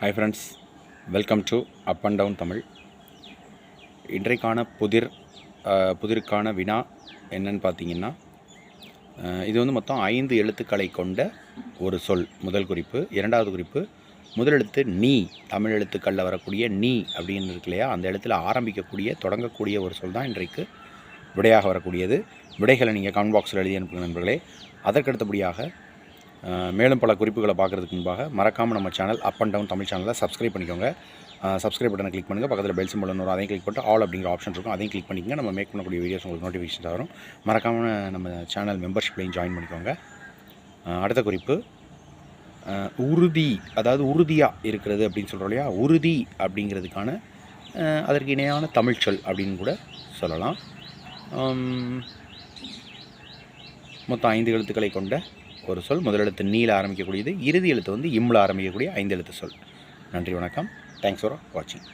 Hi friends welcome to up and down Tamil இன்றைக்கான புதிர் புதிருக்கான வினா என்னன்னு பார்த்தீங்கன்னா இது வந்து மொத்தம் ஐந்து எழுத்துக்களை கொண்ட ஒரு சொல் முதல் குறிப்பு. இரண்டாவது குறிப்பு முதல் எழுத்து நீ தமிழ் எழுத்துக்களில் வரக்கூடிய நீ அப்படின்னு இருக்கு இல்லையா? அந்த எழுத்தில் ஆரம்பிக்கக்கூடிய தொடங்கக்கூடிய ஒரு சொல் தான் இன்றைக்கு விடையாக வரக்கூடியது. விடைகளை நீங்கள் கமெண்ட் பாக்ஸில் எழுதி அனுப்புங்க நண்பர்களே. அதற்கடுத்தபடியாக மேலும் பல குறிப்புகளை பார்க்குறதுக்கு முன்பாக மறக்காமல் நம்ம channel up and down Tamil சேனலை சப்ஸ்கிரைப் பண்ணிக்கோங்க. சப்ஸ்கிரைப் பட்டனை கிளிக் பண்ணுங்கள் பக்கத்தில் பெல் சிம்பிள் வரும் அதையும் கிளிக் பண்ணிட்டு ஆல் அப்படிங்கிற ஆப்ஷன் இருக்கும். அதையும் கிளிக் பண்ணிக்கங்க. நம்ம மேக் பண்ணக்கூடிய வீடியோஸ் உங்களுக்கு நோட்டிஃபிகேஷன் வரும். மறக்காமல் நம்ம சேனல் மெம்பர்ஷிப்லையும் ஜாயின் பண்ணிக்கோங்க. அடுத்த குறிப்பு. உறுதி அதாவது உறுதியாக இருக்கிறது அப்படின்னு சொல்கிறோம் இல்லையா? உறுதி அப்படிங்கிறதுக்கான அதற்கு இணையான தமிழ்ச்சொல் அப்படின்னு கூட சொல்லலாம். மொத்தம் ஐந்து எழுத்துக்களை கொண்ட ஒரு சொல். முதல் எழுத்து நீல ஆரம்பிக்கக்கூடியது இறுதி எழுத்து வந்து இம்ல ஆரம்பிக்கக்கூடிய ஐந்து எழுத்து சொல். நன்றி வணக்கம். தேங்க்ஸ் ஃபார் வாட்சிங்